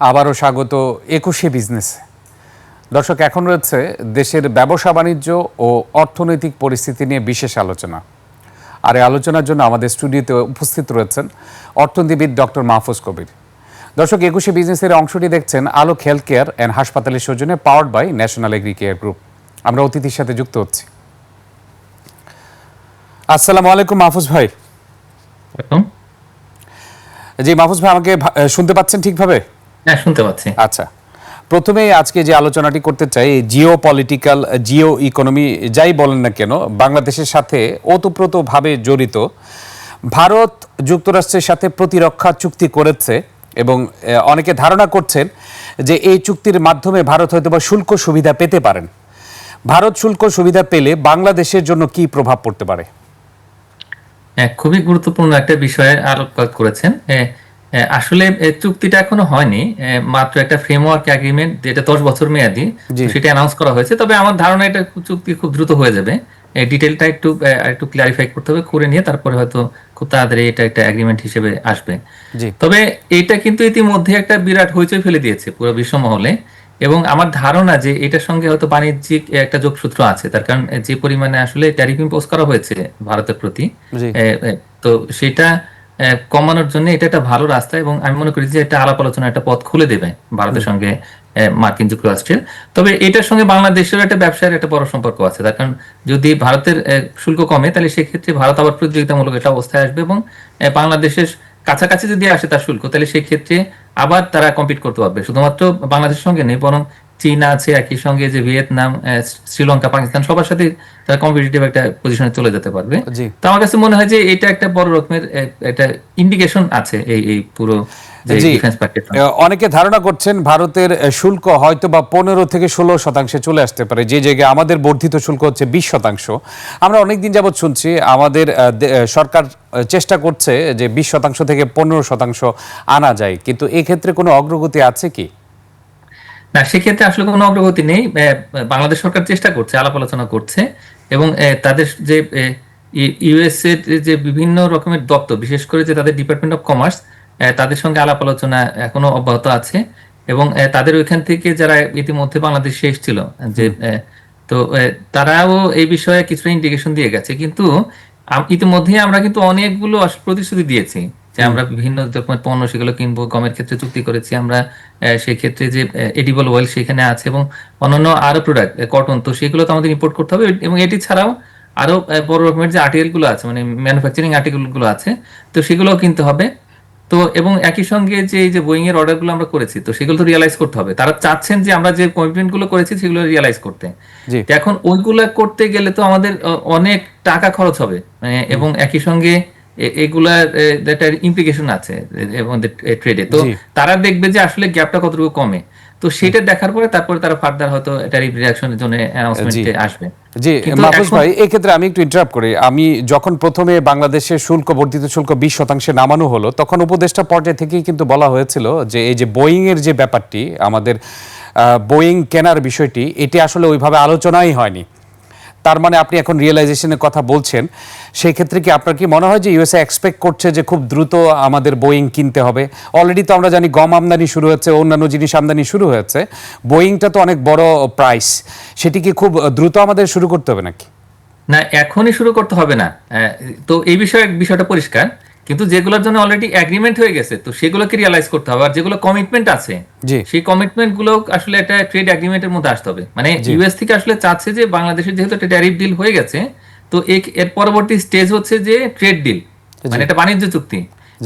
আবারও স্বাগত একুশে বিজনেস। দর্শক এখন রয়েছে দেশের ব্যবসা বাণিজ্য ও অর্থনৈতিক পরিস্থিতি নিয়ে বিশেষ আলোচনা। আর এই আলোচনার জন্য আমাদের স্টুডিওতে উপস্থিত রয়েছেন অর্থনীতিবিদ ডক্টর মাহফুজ কবির। দর্শক একুশে বিজনেসের অংশটি দেখছেন আলোক হেলথ কেয়ার অ্যান্ড হাসপাতালের সৌজন্যে powered by national agri care group. আমরা অতিথির সাথে যুক্ত হচ্ছি। আসসালামু আলাইকুম মাহফুজ ভাই। জি মাহফুজ ভাই আমাকে শুনতে পাচ্ছেন ঠিকভাবে? হ্যাঁ শুনতে পাচ্ছি। আচ্ছা। প্রথমেই আজকে যে আলোচনাটি করতে চাই জিও পলিটিক্যাল জিও ইকোনমি যাই বলেন না কেন বাংলাদেশের সাথে ওতপ্রোতভাবে জড়িত। ভারত যুক্তরাষ্ট্রের সাথে প্রতিরক্ষা চুক্তি করেছে এবং অনেকে ধারণা করছেন যে এই চুক্তির মাধ্যমে ভারত হয়তো বা শুল্ক সুবিধা পেতে পারেন। ভারত শুল্ক সুবিধা পেলে বাংলাদেশের জন্য কি প্রভাব পড়তে পারে? হ্যাঁ খুবই গুরুত্বপূর্ণ একটা বিষয়ে আলোকপাত করেছেন। আসলে চুক্তিটা এখনও হয়নি। মাত্র একটা ফ্রেমওয়ার্ক এগ্রিমেন্ট যেটা দশ বছর মেয়াদি সেটা অ্যানাউন্স করা হয়েছে। তবে আমার ধারণা এটা চুক্তি খুব দ্রুত হয়ে যাবে। ডিটেলটা একটু একটু ক্লারিফাই করতে হবে করে নিয়ে তারপরে হয়তো খুব তাড়াতাড়ি এটা একটা এগ্রিমেন্ট হিসেবে আসবে। তবে এটা কিন্তু ইতিমধ্যে একটা বিরাট হইচই ফেলে দিয়েছে পুরো বিশ্ব মহলে এবং আমার ধারণা যে এটার সঙ্গে হয়তো বাণিজ্যিক একটা যোগসূত্র আছে। তার কারণ যে পরিমাণে আসলে ট্যারিফ ইম্পোজ করা হয়েছে ভারতের প্রতি তো সেটা কমানোর জন্য এটা একটা ভালো রাস্তা এবং আমি মনে করি যে এটা আলাপ আলোচনা একটা পথ খুলে দেবে ভারতের সঙ্গে মার্কিন যুক্তরাষ্ট্রের। তবে এটার সঙ্গে বাংলাদেশের একটা ব্যবসার একটা বড় সম্পর্ক আছে। তার কারণ যদি ভারতের শুল্ক কমে তাহলে সেক্ষেত্রে ভারত আবার প্রতিযোগিতামূলক একটা অবস্থায় আসবে এবং বাংলাদেশের কাছাকাছি যদি আসে তার শুল্ক তাহলে সেই ক্ষেত্রে আবার তারা কম্পিট করতে পারবে। শুধুমাত্র বাংলাদেশের সঙ্গে নেই বরং চীন আছে একই সঙ্গে যে ভিয়েতনাম শ্রীলঙ্কা পাকিস্তান সবার সাথে তারা কম্পিটিটিভ একটা পজিশনে চলে যেতে পারবে। তো আমার কাছে মনে হয় যে এটা একটা বড় রকমের একটা ইন্ডিকেশন আছে এই এই পুরো অনেকে ধারণা করছেন ভারতের শুল্ক হয়তো বা পনেরো থেকে ষোলো শতাংশে চলে আসতে পারে। যে জায়গায় আমাদের বর্ধিত শুল্ক হচ্ছে বিশ শতাংশ। আমরা অনেকদিন যাবৎ শুনছি আমাদের সরকার চেষ্টা করছে যে বিশ শতাংশ থেকে পনেরো শতাংশ আনা যায়। কিন্তু এক্ষেত্রে কোনো অগ্রগতি আছে কি? না সেক্ষেত্রে আসলে কোনো অগ্রগতি নেই। বাংলাদেশ সরকার চেষ্টা করছে আলাপ আলোচনা করছে এবং তাদের যে ইউএস এর যে বিভিন্ন রকমের দপ্তর বিশেষ করে যে তাদের ডিপার্টমেন্ট অফ কমার্স তাদের সঙ্গে আলাপ আলোচনা এখনও অব্যাহত আছে এবং তাদের ওইখান থেকে যারা ইতিমধ্যে বাংলাদেশে এসেছিল যে তো তারাও এই বিষয়ে কিছুটা ইন্ডিকেশন দিয়ে গেছে। কিন্তু ইতিমধ্যে আমরা কিন্তু অনেকগুলো প্রতিশ্রুতি দিয়েছি। যে আমরা বিভিন্ন রকমের পণ্য সেগুলো কিনবো গমের ক্ষেত্রে চুক্তি করেছি আমরা সেই ক্ষেত্রে যে এডিবল অয়েল সেখানে আছে এবং অন্যান্য আরও প্রোডাক্ট কটন তো সেগুলো তো আমাদের ইম্পোর্ট করতে হবে এবং এটি ছাড়াও আরও বড় রকমের যে আর্টিকেলগুলো আছে মানে ম্যানুফ্যাকচারিং আর্টিকেলগুলো আছে তো সেগুলোও কিনতে হবে। তো এবং একই সঙ্গে যে এই যে বোয়িং এর অর্ডারগুলো আমরা করেছি তো সেগুলো তো রিয়ালাইজ করতে হবে। তারা চাচ্ছেন যে আমরা যে কমিটমেন্টগুলো করেছি সেগুলো রিয়ালাইজ করতে। এখন ওইগুলো করতে গেলে তো আমাদের অনেক টাকা খরচ হবে মানে, এবং একই সঙ্গে এগুলার একটা ইমপ্লিকেশন আছে ট্রেডে তো তারা দেখবে যে আসলে গ্যাপটা কতটুকু কমে। তো সেটা দেখার পরে তারপরে তারা ফার্দার হয়তো এটা রিয়াকশনের জন্য অ্যানাউন্সমেন্টে আসবে। জি মাহফুজ ভাই এই ক্ষেত্রে আমি একটু ইন্টারাপ্ট করি। আমি যখন প্রথমে বাংলাদেশের শুল্ক বর্ধিত শুল্ক বিশ শতাংশে নামানো হলো তখন উপদেষ্টা পর্যায় থেকেই কিন্তু বলা হয়েছিল যে এই যে বোয়িং এর যে ব্যাপারটি আমাদের বোয়িং কেনার বিষয়টি এটি আসলে ওইভাবে আলোচনাই হয়নি। তার মানে আপনি এখন রিয়েলাইজেশনের কথা বলছেন, সেই ক্ষেত্রে কি আপনার কি মনে হয় যে ইউএসএ এক্সপেক্ট করছে যে খুব দ্রুত আমাদের বোয়িং কিনতে হবে? অলরেডি তো আমরা জানি গম আমদানি শুরু হয়েছে, অন্যান্য জিনিস আমদানি শুরু হয়েছে। বোয়িংটা তো অনেক বড় প্রাইস সেটি কি খুব দ্রুত আমাদের শুরু করতে হবে নাকি? না, এখনই শুরু করতে হবে না। তো এই বিষয়ে বিষয়টা পরিষ্কার। কিন্তু যেগুলোর জন্য অলরেডি এগ্রিমেন্ট হয়ে গেছে তো সেগুলোকে রিয়ালাইজ করতে হবে। আর যেগুলো কমিটমেন্ট আছে সেই কমিটমেন্টগুলো আসলে একটা ট্রেড এগ্রিমেন্টের মধ্যে আসতে হবে। মানে ইউএস থেকে আসলে চাচ্ছে যে বাংলাদেশের যেহেতু একটা ট্যারিফ ডিল হয়ে গেছে তো এর- পরবর্তী স্টেজ হচ্ছে যে ট্রেড ডিল মানে এটা বাণিজ্য চুক্তি।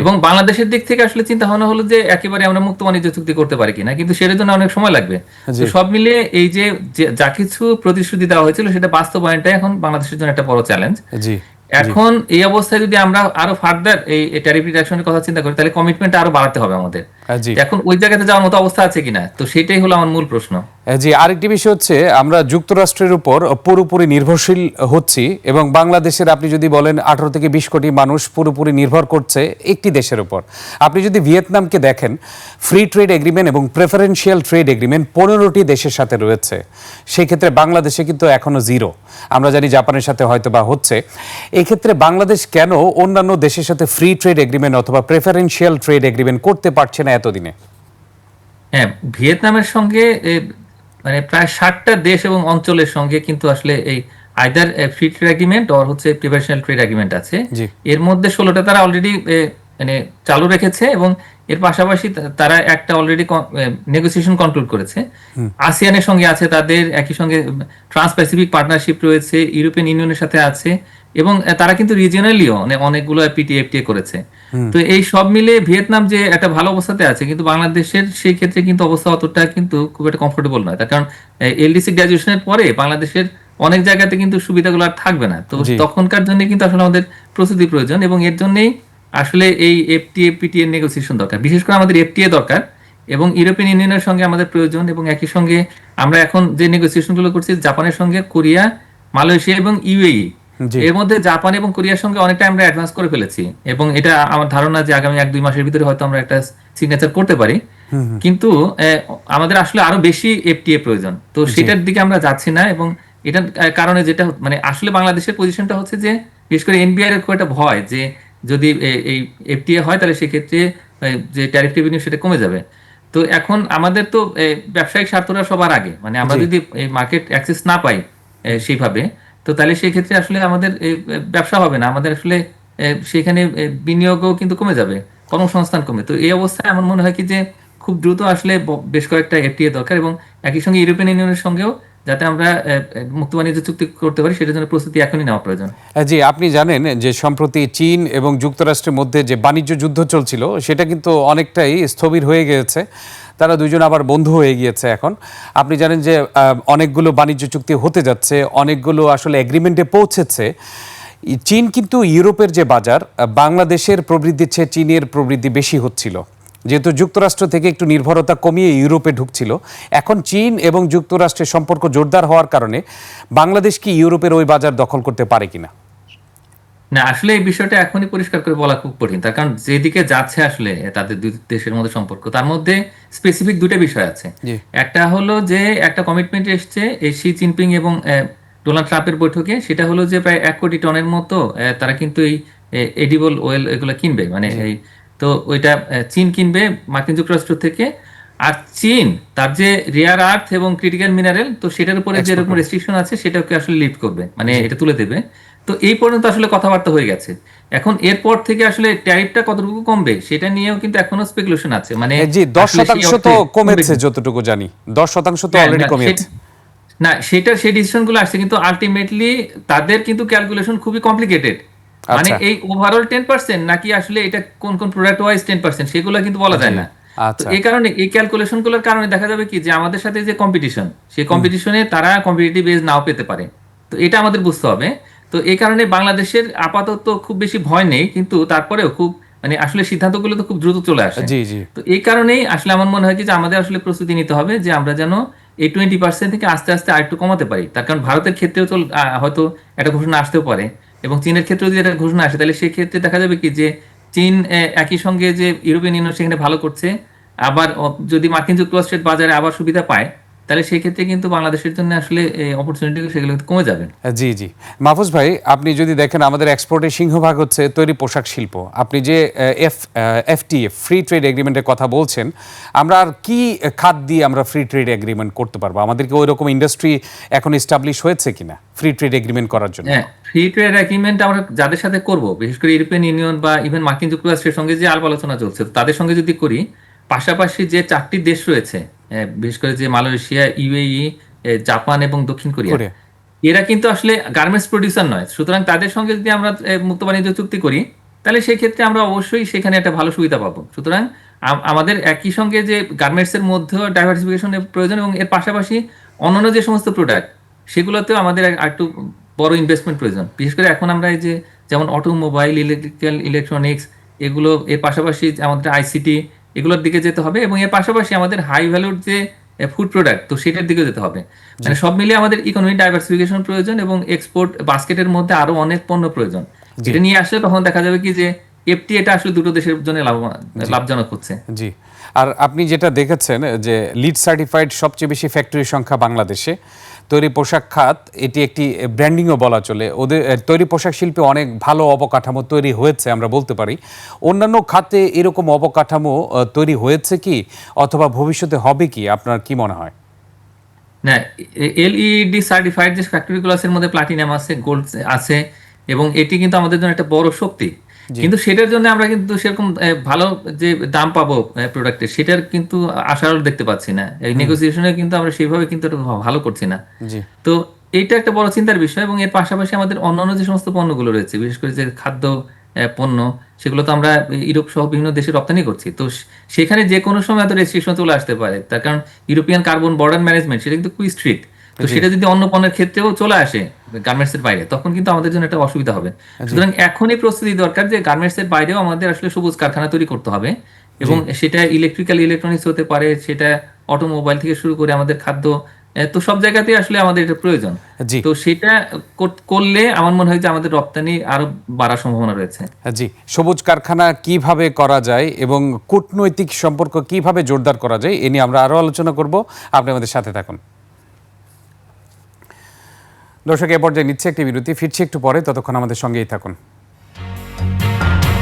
এবং বাংলাদেশের দিক থেকে আসলে চিন্তা ভাবনা হলো যে একেবারে আমরা মুক্ত বাণিজ্য চুক্তি করতে পারি কিনা কিন্তু সেটার জন্য অনেক সময় লাগবে। তো সব মিলিয়ে এই যে যে- কিছু প্রতিশ্রুতি দেওয়া হয়েছিল সেটা বাস্তবায়নটা এখন বাংলাদেশের জন্য একটা বড় চ্যালেঞ্জ এখন এই অবস্থায় যদি আমরা আরও ফার্দার এই ট্যারিফ রিডাকশনের কথা চিন্তা করি, তাহলে কমিটমেন্ট আরও বাড়াতে হবে আমাদের। এখন ওই জায়গাতে যাওয়ার মতো অবস্থা আছে কিনা? তো সেটাই হলো আমার মূল প্রশ্ন। জি আরেকটি বিষয় হচ্ছে আমরা যুক্তরাষ্ট্রের উপর পুরোপুরি নির্ভরশীল হচ্ছি এবং বাংলাদেশের আপনি যদি বলেন আঠারো থেকে বিশ কোটি মানুষ পুরোপুরি নির্ভর করছে একটি দেশের উপর। আপনি যদি ভিয়েতনামকে দেখেন ফ্রি ট্রেড এগ্রিমেন্ট এবং প্রেফারেন্সিয়াল ট্রেড এগ্রিমেন্ট পনেরোটি দেশের সাথে রয়েছে। সেই ক্ষেত্রে বাংলাদেশে কিন্তু এখনও জিরো। আমরা জানি জাপানের সাথে হয়তো বা হচ্ছে। এক্ষেত্রে বাংলাদেশ কেন অন্যান্য দেশের সাথে ফ্রি ট্রেড এগ্রিমেন্ট অথবা প্রেফারেন্সিয়াল ট্রেড এগ্রিমেন্ট করতে পারছে না এতদিনে? হ্যাঁ ভিয়েতনামের সঙ্গে মানে প্রায় ষাটটা দেশ এবং অঞ্চলের সঙ্গে কিন্তু আসলে এই either free trade agreement or হচ্ছে প্রিফারেন্সিয়াল ট্রেড এগ্রিমেন্ট আছে। এর মধ্যে ষোলোটা তারা অলরেডি মানে চালু রেখেছে এবং এর পাশাপাশি তারা একটা অলরেডি নেগোসিয়েশন কন্ট্রোল করেছে। আসিয়ানের সঙ্গে আছে তাদের একই সঙ্গে ট্রান্স প্যাসিফিক পার্টনারশিপ রয়েছে ইউরোপিয়ান ইউনিয়নের সাথে আছে। এবং তারা কিন্তু রিজিওনালিও অনেকগুলো পিটি এফটিএ করেছে। তো এই সব মিলে ভিয়েতনাম যে একটা ভালো অবস্থাতে আছে কিন্তু বাংলাদেশের সেই ক্ষেত্রে কিন্তু অবস্থা অতটা কিন্তু খুব একটা কমফোর্টেবল নয়। তার কারণ এলডিসি গ্রাজুয়েশনের পরে বাংলাদেশের অনেক জায়গাতে কিন্তু সুবিধাগুলো আর থাকবে না। তো তখনকার জন্য কিন্তু আসলে আমাদের প্রস্তুতি প্রয়োজন এবং এর জন্যই আসলে এই এফটিএ পিটিএ নেগোসিয়েশন দরকার। বিশেষ করে আমাদের এফটিএ দরকার এবং ইউরোপিয়ান ইউনিয়নের সঙ্গে আমাদের প্রয়োজন এবং একই সঙ্গে আমরা এখন যে নেগোসিয়েশনগুলো করছি জাপানের সঙ্গে কোরিয়া মালয়েশিয়া এবং ইউএই এর মধ্যে জাপান এবং কোরিয়ার সঙ্গে অনেকটা আমরা অ্যাডভান্স করে ফেলেছি এবং এটা আমার ধারণা যে আগামী এক দুই মাসের ভিতরে হয়তো আমরা একটা সিগনেচার করতে পারি। কিন্তু আমাদের আসলে আরও বেশি এফটিএ প্রয়োজন। তো সেটার দিকে আমরা যাচ্ছি না এবং এটার কারণে যেটা মানে আসলে বাংলাদেশের পজিশনটা হচ্ছে যে বিশেষ করে এনবিআর এর খুব একটা ভয় যে যদি এই এফটিএ হয় তাহলে সেক্ষেত্রে যে ট্যারিফ রেভিনিউ সেটা কমে যাবে। তো এখন আমাদের তো ব্যবসায়িক স্বার্থটা সবার আগে। মানে আমরা যদি এই মার্কেট অ্যাক্সেস না পাই সেইভাবে তো তাহলে সেই ক্ষেত্রে আসলে আমাদের ব্যবসা হবে না। আমাদের আসলে সেখানে বিনিয়োগও কিন্তু কমে যাবে, কর্মসংস্থান কমে। তো এই অবস্থায় আমার মনে হয় কি যে খুব দ্রুত আসলে বেশ কয়েকটা এফটিএ দরকার এবং একই সঙ্গে ইউরোপিয়ান ইউনিয়নের সঙ্গেও যাতে আমরা মুক্ত চুক্তি করতে পারি, সেটার জন্য প্রস্তুতি এখনই নেওয়া প্রয়োজন। জি, আপনি জানেন যে সম্প্রতি চীন এবং যুক্তরাষ্ট্রের মধ্যে যে বাণিজ্য যুদ্ধ চলছিল, সেটা কিন্তু অনেকটাই স্থবির হয়ে গিয়েছে। তারা দুজন আবার বন্ধু হয়ে গিয়েছে এখন। আপনি জানেন যে অনেকগুলো বাণিজ্য চুক্তি হতে যাচ্ছে, অনেকগুলো আসলে এগ্রিমেন্টে পৌঁছেছে। চীন কিন্তু ইউরোপের যে বাজার বাংলাদেশের প্রবৃদ্ধির চেয়ে চীনের প্রবৃদ্ধি বেশি হচ্ছিল। যেহেতু যুক্তরাষ্ট্র থেকে একটু নির্ভরতা কমিয়ে ইউরোপে ঢুকছিল এখন চীন এবং যুক্তরাষ্ট্রের সম্পর্ক জোরদার হওয়ার কারণে বাংলাদেশ কি ইউরোপের ওই বাজার দখল করতে পারে কিনা? না আসলে এই বিষয়টা এখনই পরিষ্কার করে বলা খুব কঠিন। তার কারণ যেদিকে যাচ্ছে আসলে তাদের দুই দেশের মধ্যে সম্পর্ক তার মধ্যে স্পেসিফিক দুটো বিষয় আছে। একটা হলো যে একটা কমিটমেন্ট এসছে শি জিনপিং এবং ডোনাল্ড ট্রাম্পের বৈঠকে। সেটা হলো যে প্রায় এক কোটি টনের মতো তারা কিন্তু এই এডিবল ওয়েল এগুলো কিনবে। মানে এই তো ওইটা চীন কিনবে মার্কিন যুক্তরাষ্ট্র থেকে। আর চীন তার যে রেয়ার আর্থ এবং ক্রিটিক্যাল মিনারেল তো সেটার উপরে যেরকম রেস্ট্রিকশন আছে সেটাকে আসলে লিফট করবে মানে এটা তুলে দেবে। তো এই পর্যন্ত আসলে কথাবার্তা হয়ে গেছে। এখন এরপর থেকে আসলে ট্যারিফটা কতটুকু কমবে সেটা নিয়েও কিন্তু এখনও স্পেকুলেশন আছে। মানে জি দশ আসলে সেই শতাংশ তো কমেছে যতটুকু জানি। দশ শতাংশ তো হ্যাঁ, অলরেডি না, কমেছে। না সেটা সেই ডিসিশনগুলো আসছে কিন্তু আলটিমেটলি তাদের কিন্তু ক্যালকুলেশন খুবই কমপ্লিকেটেড মানে আচ্ছা। এই ওভারঅল টেন পার্সেন্ট নাকি আসলে এটা কোন কোন প্রোডাক্ট ওয়াইজ টেন পার্সেন্ট সেগুলো কিন্তু বলা যায় না। তো আচ্ছা। এই কারণে এই ক্যালকুলেশনগুলোর কারণে দেখা যাবে কি যে আমাদের সাথে যে কম্পিটিশন সেই কম্পিটিশনে তারা কম্পিটিটিভ এজ নাও পেতে পারে। তো এটা আমাদের বুঝতে হবে। তো এই কারণে বাংলাদেশের আপাতত খুব বেশি ভয় নেই কিন্তু তারপরেও খুব মানে আসলে সিদ্ধান্তগুলো তো খুব দ্রুত চলে আসে। জি জি। তো এই কারণেই আসলে আমার মনে হয় কি যে আমাদের আসলে প্রস্তুতি নিতে হবে যে আমরা যেন এই টোয়েন্টি পার্সেন্ট থেকে আস্তে আস্তে আরেকটু কমাতে পারি। তার কারণ ভারতের ক্ষেত্রেও তো হয়তো একটা ঘোষণা আসতেও পারে। এবং চীনের ক্ষেত্রে যদি একটা ঘোষণা আসে, তাহলে সেক্ষেত্রে দেখা যাবে কি যে চীন একই সঙ্গে যে ইউরোপিয়ান ইউনিয়ন সেখানে ভালো করছে, আবার যদি মার্কিন যুক্তরাষ্ট্রের বাজারে আবার সুবিধা পায় তাহলে সেক্ষেত্রে কিন্তু বাংলাদেশের জন্য আসলে অপরচুনিটি সেগুলো কমে যাবে। জি জি। মাহফুজ ভাই আপনি যদি দেখেন আমাদের এক্সপোর্টের সিংহভাগ হচ্ছে তৈরি পোশাক শিল্প। আপনি যে এফ এফটিএ ফ্রি ট্রেড এগ্রিমেন্টের কথা বলছেন আমরা আর কি খাত দিয়ে আমরা ফ্রি ট্রেড এগ্রিমেন্ট করতে পারব? আমাদেরকে ওই রকম ইন্ডাস্ট্রি এখন এস্টাবলিশ হয়েছে কিনা ফ্রি ট্রেড এগ্রিমেন্ট করার জন্য? হ্যাঁ ফ্রি ট্রেড এগ্রিমেন্ট আমরা যাদের সাথে করব বিশেষ করে ইউরোপিয়ান ইউনিয়ন বা ইভেন মার্কিন যুক্তরাষ্ট্রের সঙ্গে যে আলাপ আলোচনা চলছে তাদের সঙ্গে যদি করি পাশাপাশি যে চারটি দেশ রয়েছে বিশেষ করে যে মালয়েশিয়া ইউএই জাপান এবং দক্ষিণ কোরিয়া। এরা কিন্তু আসলে গার্মেন্টস প্রডিউসার নয়। সুতরাং তাদের সঙ্গে যদি আমরা মুক্ত বাণিজ্য চুক্তি করি তাহলে সেই ক্ষেত্রে আমরা অবশ্যই সেখানে একটা ভালো সুবিধা পাবো। সুতরাং আমাদের একই সঙ্গে যে গার্মেন্টস এর মধ্যেও ডাইভার্সিফিকেশনের প্রয়োজন এবং এর পাশাপাশি অন্যান্য যে সমস্ত প্রোডাক্ট সেগুলোতেও আমাদের এক- একটু বড় ইনভেস্টমেন্ট প্রয়োজন। বিশেষ করে এখন আমরা এই যে যেমন অটোমোবাইল ইলেকট্রিক্যাল ইলেকট্রনিক্স এগুলো এর পাশাপাশি আমাদের আইসিটি এগুলোর দিকে যেতে হবে এবং এর পাশাপাশি আমাদের হাই ভ্যালুর যে ফুড প্রোডাক্ট তো সেটার দিকে যেতে হবে। মানে সব মিলিয়ে আমাদের ইকোনমিক ডাইভার্সিফিকেশন প্রয়োজন এবং এক্সপোর্ট বাস্কেটের মধ্যে আরও অনেক পণ্য প্রয়োজন। যেটা নিয়ে আসলে তখন দেখা যাবে কি যে এফটি এটা আসলে দুটো দেশের জন্য লাভ লাভজনক হচ্ছে। জি। আর আপনি যেটা দেখেছেন, যে লিড সার্টিফাইড সবচেয়ে বেশি ফ্যাক্টরির সংখ্যা বাংলাদেশে। তৈরি পোশাক খাত, এটি একটি ব্র্যান্ডিংও বলা চলে। ওদের তৈরি পোশাক শিল্পে অনেক ভালো অবকাঠামো তৈরি হয়েছে, আমরা বলতে পারি। অন্যান্য খাতে এরকম অবকাঠামো তৈরি হয়েছে কি? অথবা ভবিষ্যতে হবে কি? আপনার কি মনে হয়? না এলইডি সার্টিফাইড যে ফ্যাক্টরিগুলো আছে, এর মধ্যে প্লাটিনাম আছে গোল্ড আছে, এবং এটি কিন্তু আমাদের জন্য একটা বড় শক্তি। কিন্তু সেটার জন্য আমরা কিন্তু সেরকম ভালো যে দাম পাবো প্রোডাক্টের সেটার কিন্তু আশা আলো দেখতে পাচ্ছি না। এই নেগোসিয়েশনে কিন্তু আমরা সেইভাবে কিন্তু ভালো করছি না। তো এইটা একটা বড় চিন্তার বিষয় এবং এর পাশাপাশি আমাদের অন্যান্য যে সমস্ত পণ্যগুলো রয়েছে বিশেষ করে যে খাদ্য পণ্য সেগুলো তো আমরা ইউরোপ সহ বিভিন্ন দেশে রপ্তানি করছি। তো সেখানে যে কোনো সময় এত রেস্ট্রিকশন চলে আসতে পারে। তার কারণ ইউরোপিয়ান কার্বন বর্ডার ম্যানেজমেন্ট সেটা কিন্তু খুবই স্ট্রিক্ট তো সেটা যদি অন্য পণ্যের ক্ষেত্রেও চলে আসে গার্মেন্টস এর বাইরে তখন কিন্তু আমাদের জন্য একটা অসুবিধা হবে। সুতরাং এখনই প্রস্তুতি দরকার যে গার্মেন্টস এর বাইরেও আমাদের আসলে সবুজ কারখানা তৈরি করতে হবে এবং সেটা ইলেকট্রিক্যাল ইলেকট্রনিক্স হতে পারে সেটা অটোমোবাইল থেকে শুরু করে আমাদের খাদ্য তো সব জায়গাতেই আসলে আমাদের এটা প্রয়োজন। তো সেটা করলে আমার মনে হয় যে আমাদের রপ্তানি আরও বাড়ার সম্ভাবনা রয়েছে। জি। সবুজ কারখানা কীভাবে করা যায় এবং কূটনৈতিক সম্পর্ক কীভাবে জোরদার করা যায় এ নিয়ে আমরা আরও আলোচনা করব। আপনি আমাদের সাথে থাকুন। দর্শক এ পর্যায়ে নিচ্ছে একটি বিরতি। ফিরছি একটু পরে ততক্ষণ আমাদের সঙ্গেই থাকুন।